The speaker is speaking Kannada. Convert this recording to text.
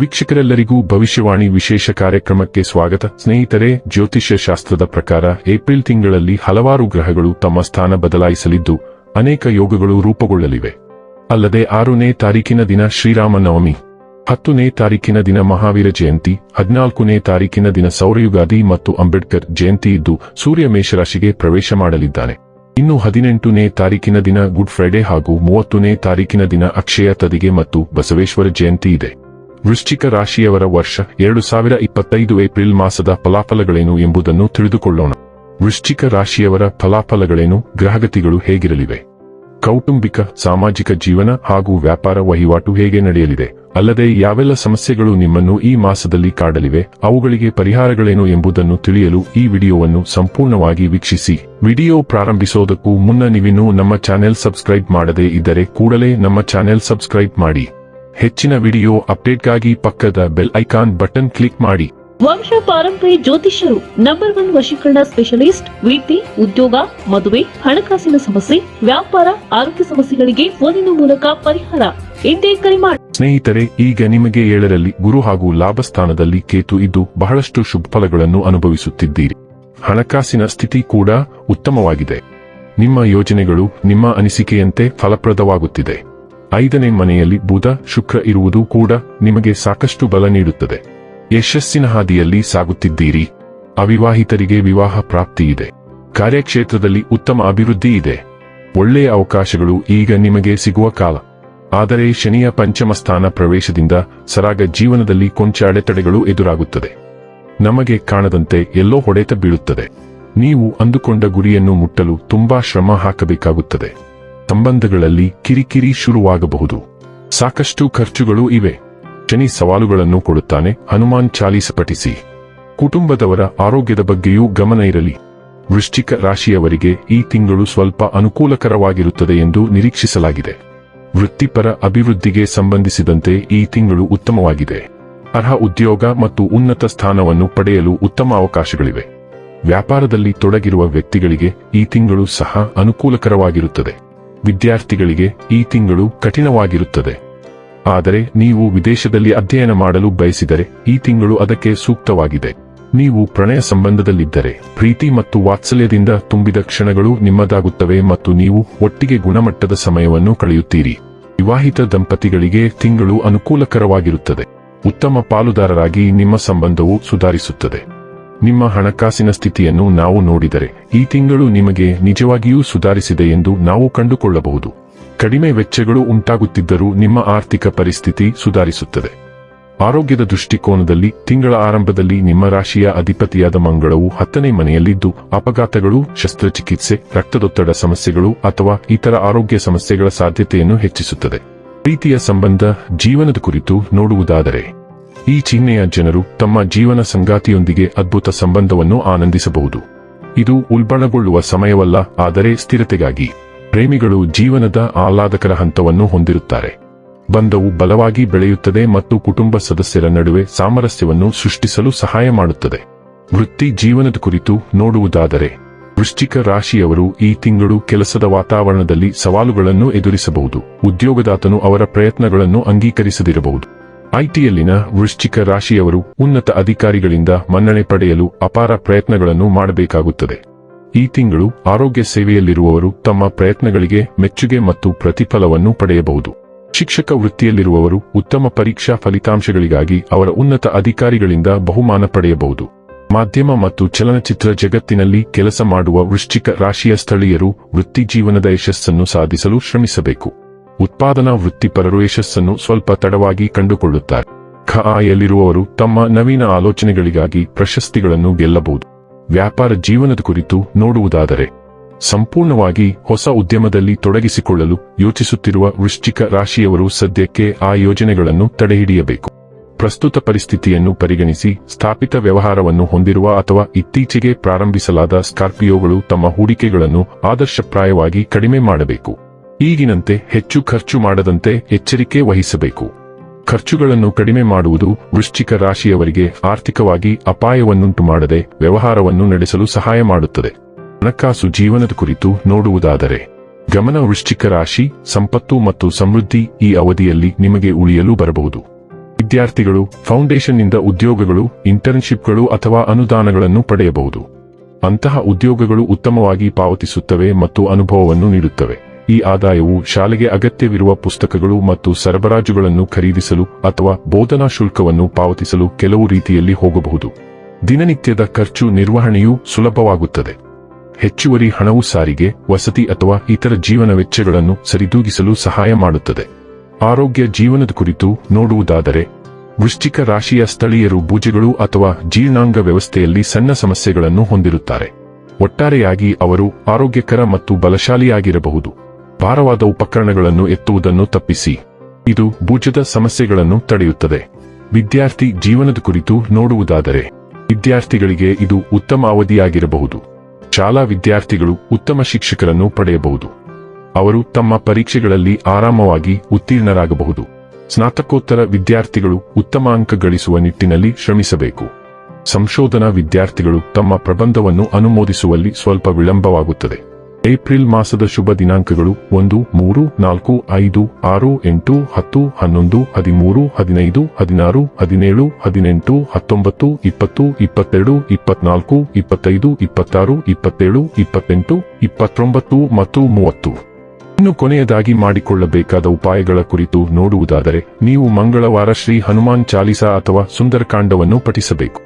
ವೀಕ್ಷಕರೆಲ್ಲರಿಗೂ ಭವಿಷ್ಯವಾಣಿ ವಿಶೇಷ ಕಾರ್ಯಕ್ರಮಕ್ಕೆ ಸ್ವಾಗತ. ಸ್ನೇಹಿತರೆ, ಜ್ಯೋತಿಷ್ಯ ಶಾಸ್ತ್ರದ ಪ್ರಕಾರ ಏಪ್ರಿಲ್ ತಿಂಗಳಲ್ಲಿ ಹಲವಾರು ಗ್ರಹಗಳು ತಮ್ಮ ಸ್ಥಾನ ಬದಲಾಯಿಸಲಿದ್ದು, ಅನೇಕ ಯೋಗಗಳು ರೂಪುಗೊಳ್ಳಲಿವೆ. ಅಲ್ಲದೆ ಆರನೇ ತಾರೀಕಿನ ದಿನ ಶ್ರೀರಾಮನವಮಿ, ಹತ್ತನೇ ತಾರೀಕಿನ ದಿನ ಮಹಾವೀರ ಜಯಂತಿ, ಹದಿನಾಲ್ಕನೇ ತಾರೀಕಿನ ದಿನ ಸೌರಯುಗಾದಿ ಮತ್ತು ಅಂಬೇಡ್ಕರ್ ಜಯಂತಿ ಇದ್ದು, ಸೂರ್ಯ ಮೇಷರಾಶಿಗೆ ಪ್ರವೇಶ ಮಾಡಲಿದ್ದಾನೆ. ಇನ್ನು ಹದಿನೆಂಟನೇ ತಾರೀಕಿನ ದಿನ ಗುಡ್ ಫ್ರೈಡೆ ಹಾಗೂ ಮೂವತ್ತನೇ ತಾರೀಕಿನ ದಿನ ಅಕ್ಷಯ ತದಿಗೆ ಮತ್ತು ಬಸವೇಶ್ವರ ಜಯಂತಿ ಇದೆ. ವೃಶ್ಚಿಕ ರಾಶಿಯವರ ವರ್ಷ ಎರಡು ಸಾವಿರ ಇಪ್ಪತ್ತೈದು ಏಪ್ರಿಲ್ ಮಾಸದ ಫಲಾಫಲಗಳೇನು ಎಂಬುದನ್ನು ತಿಳಿದುಕೊಳ್ಳೋಣ. ವೃಶ್ಚಿಕ ರಾಶಿಯವರ ಫಲಾಫಲಗಳೇನು, ಗ್ರಹಗತಿಗಳು ಹೇಗಿರಲಿವೆ? ಕೌಟುಂಬಿಕ, ಸಾಮಾಜಿಕ ಜೀವನ ಹಾಗೂ ವ್ಯಾಪಾರ ವಹಿವಾಟು ಹೇಗೆ ನಡೆಯಲಿದೆ? ಅಲ್ಲದೆ ಯಾವೆಲ್ಲ ಸಮಸ್ಯೆಗಳು ನಿಮ್ಮನ್ನು ಈ ಮಾಸದಲ್ಲಿ ಕಾಡಲಿವೆ, ಅವುಗಳಿಗೆ ಪರಿಹಾರಗಳೇನು ಎಂಬುದನ್ನು ತಿಳಿಯಲು ಈ ವಿಡಿಯೋವನ್ನು ಸಂಪೂರ್ಣವಾಗಿ ವೀಕ್ಷಿಸಿ. ವಿಡಿಯೋ ಪ್ರಾರಂಭಿಸೋದಕ್ಕೂ ಮುನ್ನ ನೀವಿನ್ನೂ ನಮ್ಮ ಚಾನೆಲ್ ಸಬ್ಸ್ಕ್ರೈಬ್ ಮಾಡದೇ ಇದ್ದರೆ ಕೂಡಲೇ ನಮ್ಮ ಚಾನೆಲ್ ಸಬ್ಸ್ಕ್ರೈಬ್ ಮಾಡಿ. ಹೆಚ್ಚಿನ ವಿಡಿಯೋ ಅಪ್ಡೇಟ್ಗಾಗಿ ಪಕ್ಕದ ಬೆಲ್ ಐಕಾನ್ ಬಟನ್ ಕ್ಲಿಕ್ ಮಾಡಿ. ವಂಶ ಪಾರಂಪರಿ ಜ್ಯೋತಿಷ್ಯರು ನಂಬರ್ ಒನ್ ವಶೀಕರಣ ಸ್ಪೆಷಲಿಸ್ಟ್ ವಿದ್ಯೆ ಉದ್ಯೋಗ ಮದುವೆ ಹಣಕಾಸಿನ ಸಮಸ್ಯೆ ವ್ಯಾಪಾರ ಆರೋಗ್ಯ ಸಮಸ್ಯೆಗಳಿಗೆ ಫೋನಿನ ಮೂಲಕ ಪರಿಹಾರ. ಎಂದೇ ಕರೆ ಮಾಡಿ ಸ್ನೇಹಿತರೆ ಈಗ ನಿಮಗೆ ಏಳರಲ್ಲಿ ಗುರು ಹಾಗೂ ಲಾಭ ಸ್ಥಾನದಲ್ಲಿ ಕೇತು ಇದ್ದು ಬಹಳಷ್ಟು ಶುಭ ಫಲಗಳನ್ನು ಅನುಭವಿಸುತ್ತಿದ್ದೀರಿ. ಹಣಕಾಸಿನ ಸ್ಥಿತಿ ಕೂಡ ಉತ್ತಮವಾಗಿದೆ. ನಿಮ್ಮ ಯೋಜನೆಗಳು ನಿಮ್ಮ ಅನಿಸಿಕೆಯಂತೆ ಫಲಪ್ರದವಾಗುತ್ತಿದೆ. ಐದನೇ ಮನೆಯಲ್ಲಿ ಬುಧ, ಶುಕ್ರ ಇರುವುದು ಕೂಡ ನಿಮಗೆ ಸಾಕಷ್ಟು ಬಲ ನೀಡುತ್ತದೆ. ಯಶಸ್ಸಿನ ಹಾದಿಯಲ್ಲಿ ಸಾಗುತ್ತಿದ್ದೀರಿ. ಅವಿವಾಹಿತರಿಗೆ ವಿವಾಹ ಪ್ರಾಪ್ತಿ ಇದೆ ಕಾರ್ಯಕ್ಷೇತ್ರದಲ್ಲಿ ಉತ್ತಮ ಅಭಿವೃದ್ಧಿ ಇದೆ. ಒಳ್ಳೆಯ ಅವಕಾಶಗಳು ಈಗ ನಿಮಗೆ ಸಿಗುವ ಕಾಲ. ಆದರೆ ಶನಿಯ ಪಂಚಮ ಸ್ಥಾನ ಪ್ರವೇಶದಿಂದ ಸರಾಗ ಜೀವನದಲ್ಲಿ ಕೊಂಚ ಅಡೆತಡೆಗಳು ಎದುರಾಗುತ್ತದೆ. ನಮಗೆ ಕಾಣದಂತೆ ಎಲ್ಲೋ ಹೊಡೆತ ಬೀಳುತ್ತದೆ. ನೀವು ಅಂದುಕೊಂಡ ಗುರಿಯನ್ನು ಮುಟ್ಟಲು ತುಂಬಾ ಶ್ರಮ ಹಾಕಬೇಕಾಗುತ್ತದೆ. ಸಂಬಂಧಗಳಲ್ಲಿ ಕಿರಿಕಿರಿ ಶುರುವಾಗಬಹುದು. ಸಾಕಷ್ಟು ಖರ್ಚುಗಳು ಇವೆ. ಶನಿ ಸವಾಲುಗಳನ್ನು ಕೊಡುತ್ತಾನೆ, ಹನುಮಾನ್ ಚಾಲೀಸ ಪಠಿಸಿ. ಕುಟುಂಬದವರ ಆರೋಗ್ಯದ ಬಗ್ಗೆಯೂ ಗಮನ ಇರಲಿ. ವೃಶ್ಚಿಕ ರಾಶಿಯವರಿಗೆ ಈ ತಿಂಗಳು ಸ್ವಲ್ಪ ಅನುಕೂಲಕರವಾಗಿರುತ್ತದೆ ಎಂದು ನಿರೀಕ್ಷಿಸಲಾಗಿದೆ. ವೃತ್ತಿಪರ ಅಭಿವೃದ್ಧಿಗೆ ಸಂಬಂಧಿಸಿದಂತೆ ಈ ತಿಂಗಳು ಉತ್ತಮವಾಗಿದೆ. ಅರ್ಹ ಉದ್ಯೋಗ ಮತ್ತು ಉನ್ನತ ಸ್ಥಾನವನ್ನು ಪಡೆಯಲು ಉತ್ತಮ ಅವಕಾಶಗಳಿವೆ. ವ್ಯಾಪಾರದಲ್ಲಿ ತೊಡಗಿರುವ ವ್ಯಕ್ತಿಗಳಿಗೆ ಈ ತಿಂಗಳು ಸಹ ಅನುಕೂಲಕರವಾಗಿರುತ್ತದೆ. ವಿದ್ಯಾರ್ಥಿಗಳಿಗೆ ಈ ತಿಂಗಳು ಕಠಿಣವಾಗಿರುತ್ತದೆ. ಆದರೆ ನೀವು ವಿದೇಶದಲ್ಲಿ ಅಧ್ಯಯನ ಮಾಡಲು ಬಯಸಿದರೆ ಈ ತಿಂಗಳು ಅದಕ್ಕೆ ಸೂಕ್ತವಾಗಿದೆ. ನೀವು ಪ್ರಣಯ ಸಂಬಂಧದಲ್ಲಿದ್ದರೆ ಪ್ರೀತಿ ಮತ್ತು ವಾತ್ಸಲ್ಯದಿಂದ ತುಂಬಿದ ಕ್ಷಣಗಳು ನಿಮ್ಮದಾಗುತ್ತವೆ ಮತ್ತು ನೀವು ಒಟ್ಟಿಗೆ ಗುಣಮಟ್ಟದ ಸಮಯವನ್ನು ಕಳೆಯುತ್ತೀರಿ. ವಿವಾಹಿತ ದಂಪತಿಗಳಿಗೆ ತಿಂಗಳು ಅನುಕೂಲಕರವಾಗಿರುತ್ತದೆ. ಉತ್ತಮ ಪಾಲುದಾರರಾಗಿ ನಿಮ್ಮ ಸಂಬಂಧವು ಸುಧಾರಿಸುತ್ತದೆ. ನಿಮ್ಮ ಹಣಕಾಸಿನ ಸ್ಥಿತಿಯನ್ನು ನಾವು ನೋಡಿದರೆ, ಈ ತಿಂಗಳು ನಿಮಗೆ ನಿಜವಾಗಿಯೂ ಸುಧಾರಿಸಿದೆ ಎಂದು ನಾವು ಕಂಡುಕೊಳ್ಳಬಹುದು. ಕಡಿಮೆ ವೆಚ್ಚಗಳು ಉಂಟಾಗುತ್ತಿದ್ದರೂ ನಿಮ್ಮ ಆರ್ಥಿಕ ಪರಿಸ್ಥಿತಿ ಸುಧಾರಿಸುತ್ತದೆ. ಆರೋಗ್ಯದ ದೃಷ್ಟಿಕೋನದಲ್ಲಿ, ತಿಂಗಳ ಆರಂಭದಲ್ಲಿ ನಿಮ್ಮ ರಾಶಿಯ ಅಧಿಪತಿಯಾದ ಮಂಗಳವು ಹತ್ತನೇ ಮನೆಯಲ್ಲಿದ್ದು, ಅಪಘಾತಗಳು, ಶಸ್ತ್ರಚಿಕಿತ್ಸೆ, ರಕ್ತದೊತ್ತಡ ಸಮಸ್ಯೆಗಳು ಅಥವಾ ಇತರ ಆರೋಗ್ಯ ಸಮಸ್ಯೆಗಳ ಸಾಧ್ಯತೆಯನ್ನು ಹೆಚ್ಚಿಸುತ್ತದೆ. ಪ್ರೀತಿಯ ಸಂಬಂಧ, ಜೀವನದ ಕುರಿತು ನೋಡುವುದಾದರೆ ಈ ಚಿಹ್ನೆಯ ಜನರು ತಮ್ಮ ಜೀವನ ಸಂಗಾತಿಯೊಂದಿಗೆ ಅದ್ಭುತ ಸಂಬಂಧವನ್ನು ಆನಂದಿಸಬಹುದು. ಇದು ಉಲ್ಬಣಗೊಳ್ಳುವ ಸಮಯವಲ್ಲ, ಆದರೆ ಸ್ಥಿರತೆಗಾಗಿ. ಪ್ರೇಮಿಗಳು ಜೀವನದ ಆಹ್ಲಾದಕರ ಹಂತವನ್ನು ಹೊಂದಿರುತ್ತಾರೆ. ಬಂಧವು ಬಲವಾಗಿ ಬೆಳೆಯುತ್ತದೆ ಮತ್ತು ಕುಟುಂಬ ಸದಸ್ಯರ ನಡುವೆ ಸಾಮರಸ್ಯವನ್ನು ಸೃಷ್ಟಿಸಲು ಸಹಾಯ ಮಾಡುತ್ತದೆ. ವೃತ್ತಿ ಜೀವನದ ಕುರಿತು ನೋಡುವುದಾದರೆ, ವೃಶ್ಚಿಕ ರಾಶಿಯವರು ಈ ತಿಂಗಳು ಕೆಲಸದ ವಾತಾವರಣದಲ್ಲಿ ಸವಾಲುಗಳನ್ನು ಎದುರಿಸಬಹುದು. ಉದ್ಯೋಗದಾತನು ಅವರ ಪ್ರಯತ್ನಗಳನ್ನು ಅಂಗೀಕರಿಸದಿರಬಹುದು. ಐಟಿಯಲ್ಲಿನ ವೃಶ್ಚಿಕ ರಾಶಿಯವರು ಉನ್ನತ ಅಧಿಕಾರಿಗಳಿಂದ ಮನ್ನಣೆ ಪಡೆಯಲು ಅಪಾರ ಪ್ರಯತ್ನಗಳನ್ನು ಮಾಡಬೇಕಾಗುತ್ತದೆ. ಈ ತಿಂಗಳು ಆರೋಗ್ಯ ಸೇವೆಯಲ್ಲಿರುವವರು ತಮ್ಮ ಪ್ರಯತ್ನಗಳಿಗೆ ಮೆಚ್ಚುಗೆ ಮತ್ತು ಪ್ರತಿಫಲವನ್ನು ಪಡೆಯಬಹುದು. ಶಿಕ್ಷಕ ವೃತ್ತಿಯಲ್ಲಿರುವವರು ಉತ್ತಮ ಪರೀಕ್ಷಾ ಫಲಿತಾಂಶಗಳಿಗಾಗಿ ಅವರ ಉನ್ನತ ಅಧಿಕಾರಿಗಳಿಂದ ಬಹುಮಾನ ಪಡೆಯಬಹುದು. ಮಾಧ್ಯಮ ಮತ್ತು ಚಲನಚಿತ್ರ ಜಗತ್ತಿನಲ್ಲಿ ಕೆಲಸ ಮಾಡುವ ವೃಶ್ಚಿಕ ರಾಶಿಯ ಸ್ಥಳೀಯರು ವೃತ್ತಿ ಜೀವನದ ಯಶಸ್ಸನ್ನು ಸಾಧಿಸಲು ಶ್ರಮಿಸಬೇಕು. ಉತ್ಪಾದನಾ ವೃತ್ತಿಪರರು ಯಶಸ್ಸನ್ನು ಸ್ವಲ್ಪ ತಡವಾಗಿ ಕಂಡುಕೊಳ್ಳುತ್ತಾರೆ. ಖಾಯಲ್ಲಿರುವವರು ತಮ್ಮ ನವೀನ ಆಲೋಚನೆಗಳಿಗಾಗಿ ಪ್ರಶಸ್ತಿಗಳನ್ನು ಗೆಲ್ಲಬಹುದು. ವ್ಯಾಪಾರ ಜೀವನದ ಕುರಿತು ನೋಡುವುದಾದರೆ, ಸಂಪೂರ್ಣವಾಗಿ ಹೊಸ ಉದ್ಯಮದಲ್ಲಿ ತೊಡಗಿಸಿಕೊಳ್ಳಲು ಯೋಚಿಸುತ್ತಿರುವ ವೃಶ್ಚಿಕ ರಾಶಿಯವರು ಸದ್ಯಕ್ಕೆ ಆ ಯೋಜನೆಗಳನ್ನು ತಡೆಹಿಡಿಯಬೇಕು. ಪ್ರಸ್ತುತ ಪರಿಸ್ಥಿತಿಯನ್ನು ಪರಿಗಣಿಸಿ ಸ್ಥಾಪಿತ ವ್ಯವಹಾರವನ್ನು ಹೊಂದಿರುವ ಅಥವಾ ಇತ್ತೀಚೆಗೆ ಪ್ರಾರಂಭಿಸಲಾದ ಸ್ಕಾರ್ಪಿಯೋಗಳು ತಮ್ಮ ಹೂಡಿಕೆಗಳನ್ನು ಆದರ್ಶಪ್ರಾಯವಾಗಿ ಕಡಿಮೆ ಮಾಡಬೇಕು. ಈಗಿನಂತೆ ಹೆಚ್ಚು ಖರ್ಚು ಮಾಡದಂತೆ ಎಚ್ಚರಿಕೆ ವಹಿಸಬೇಕು. ಖರ್ಚುಗಳನ್ನು ಕಡಿಮೆ ಮಾಡುವುದು ವೃಶ್ಚಿಕ ರಾಶಿಯವರಿಗೆ ಆರ್ಥಿಕವಾಗಿ ಅಪಾಯವನ್ನುಂಟು ಮಾಡದೆ ವ್ಯವಹಾರವನ್ನು ನಡೆಸಲು ಸಹಾಯ ಮಾಡುತ್ತದೆ. ಹಣಕಾಸು ಜೀವನದ ಕುರಿತು ನೋಡುವುದಾದರೆ, ಗಮನ ವೃಶ್ಚಿಕ ರಾಶಿ, ಸಂಪತ್ತು ಮತ್ತು ಸಮೃದ್ಧಿ ಈ ಅವಧಿಯಲ್ಲಿ ನಿಮಗೆ ಉಳಿಯಲು ಬರಬಹುದು. ವಿದ್ಯಾರ್ಥಿಗಳು, ಫೌಂಡೇಶನ್ನಿಂದ ಉದ್ಯೋಗಗಳು, ಇಂಟರ್ನ್ಶಿಪ್ಗಳು ಅಥವಾ ಅನುದಾನಗಳನ್ನು ಪಡೆಯಬಹುದು. ಅಂತಹ ಉದ್ಯೋಗಗಳು ಉತ್ತಮವಾಗಿ ಪಾವತಿಸುತ್ತವೆ ಮತ್ತು ಅನುಭವವನ್ನು ನೀಡುತ್ತವೆ. ಈ ಆದಾಯವು ಶಾಲೆಗೆ ಅಗತ್ಯವಿರುವ ಪುಸ್ತಕಗಳು ಮತ್ತು ಸರಬರಾಜುಗಳನ್ನು ಖರೀದಿಸಲು ಅಥವಾ ಬೋಧನಾ ಶುಲ್ಕವನ್ನು ಪಾವತಿಸಲು ಕೆಲವು ರೀತಿಯಲ್ಲಿ ಹೋಗಬಹುದು. ದಿನನಿತ್ಯದ ಖರ್ಚು ನಿರ್ವಹಣೆಯು ಸುಲಭವಾಗುತ್ತದೆ. ಹೆಚ್ಚುವರಿ ಹಣವು ಸಾರಿಗೆ, ವಸತಿ ಅಥವಾ ಇತರ ಜೀವನ ವೆಚ್ಚಗಳನ್ನು ಸರಿದೂಗಿಸಲು ಸಹಾಯ ಮಾಡುತ್ತದೆ. ಆರೋಗ್ಯ ಜೀವನದ ಕುರಿತು ನೋಡುವುದಾದರೆ, ವೃಶ್ಚಿಕ ರಾಶಿಯ ಸ್ಥಳೀಯರು ಬೂಜೆಗಳು ಅಥವಾ ಜೀರ್ಣಾಂಗ ವ್ಯವಸ್ಥೆಯಲ್ಲಿ ಸಣ್ಣ ಸಮಸ್ಯೆಗಳನ್ನು ಹೊಂದಿರುತ್ತಾರೆ. ಒಟ್ಟಾರೆಯಾಗಿ ಅವರು ಆರೋಗ್ಯಕರ ಮತ್ತು ಬಲಶಾಲಿಯಾಗಿರಬಹುದು. ಭಾರವಾದ ಉಪಕರಣಗಳನ್ನು ಎತ್ತುವುದನ್ನು ತಪ್ಪಿಸಿ. ಇದು ಭುಜದ ಸಮಸ್ಯೆಗಳನ್ನು ತಡೆಯುತ್ತದೆ. ವಿದ್ಯಾರ್ಥಿ ಜೀವನದ ಕುರಿತು ನೋಡುವುದಾದರೆ, ವಿದ್ಯಾರ್ಥಿಗಳಿಗೆ ಇದು ಉತ್ತಮ ಅವಧಿಯಾಗಿರಬಹುದು. ಶಾಲಾ ವಿದ್ಯಾರ್ಥಿಗಳು ಉತ್ತಮ ಶಿಕ್ಷಕರನ್ನು ಪಡೆಯಬಹುದು. ಅವರು ತಮ್ಮ ಪರೀಕ್ಷೆಗಳಲ್ಲಿ ಆರಾಮವಾಗಿ ಉತ್ತೀರ್ಣರಾಗಬಹುದು. ಸ್ನಾತಕೋತ್ತರ ವಿದ್ಯಾರ್ಥಿಗಳು ಉತ್ತಮ ಅಂಕ ಗಳಿಸುವ ನಿಟ್ಟಿನಲ್ಲಿ ಶ್ರಮಿಸಬೇಕು. ಸಂಶೋಧನಾ ವಿದ್ಯಾರ್ಥಿಗಳು ತಮ್ಮ ಪ್ರಬಂಧವನ್ನು ಅನುಮೋದಿಸುವಲ್ಲಿ ಸ್ವಲ್ಪ ವಿಳಂಬವಾಗುತ್ತದೆ. ಏಪ್ರಿಲ್ ಮಾಸದ ಶುಭ ದಿನಾಂಕಗಳು ಒಂದು, ಮೂರು, ನಾಲ್ಕು, ಐದು, ಆರು, ಎಂಟು, ಹತ್ತು, ಹನ್ನೊಂದು, ಹದಿಮೂರು, ಹದಿನೈದು, ಹದಿನಾರು, ಹದಿನೇಳು, ಹದಿನೆಂಟು, ಹತ್ತೊಂಬತ್ತು, ಇಪ್ಪತ್ತು, ಇಪ್ಪತ್ತೆರಡು, ಇಪ್ಪತ್ನಾಲ್ಕು, ಇಪ್ಪತ್ತೈದು, ಇಪ್ಪತ್ತಾರು, ಇಪ್ಪತ್ತೇಳು, ಇಪ್ಪತ್ತೆಂಟು, ಇಪ್ಪತ್ತೊಂಬತ್ತು ಮತ್ತು ಮೂವತ್ತು. ಇನ್ನು ಕೊನೆಯದಾಗಿ ಮಾಡಿಕೊಳ್ಳಬೇಕಾದ ಉಪಾಯಗಳ ಕುರಿತು ನೋಡುವುದಾದರೆ, ನೀವು ಮಂಗಳವಾರ ಶ್ರೀ ಹನುಮಾನ್ ಚಾಲಿಸಾ ಅಥವಾ ಸುಂದರಕಾಂಡವನ್ನು ಪಠಿಸಬೇಕು.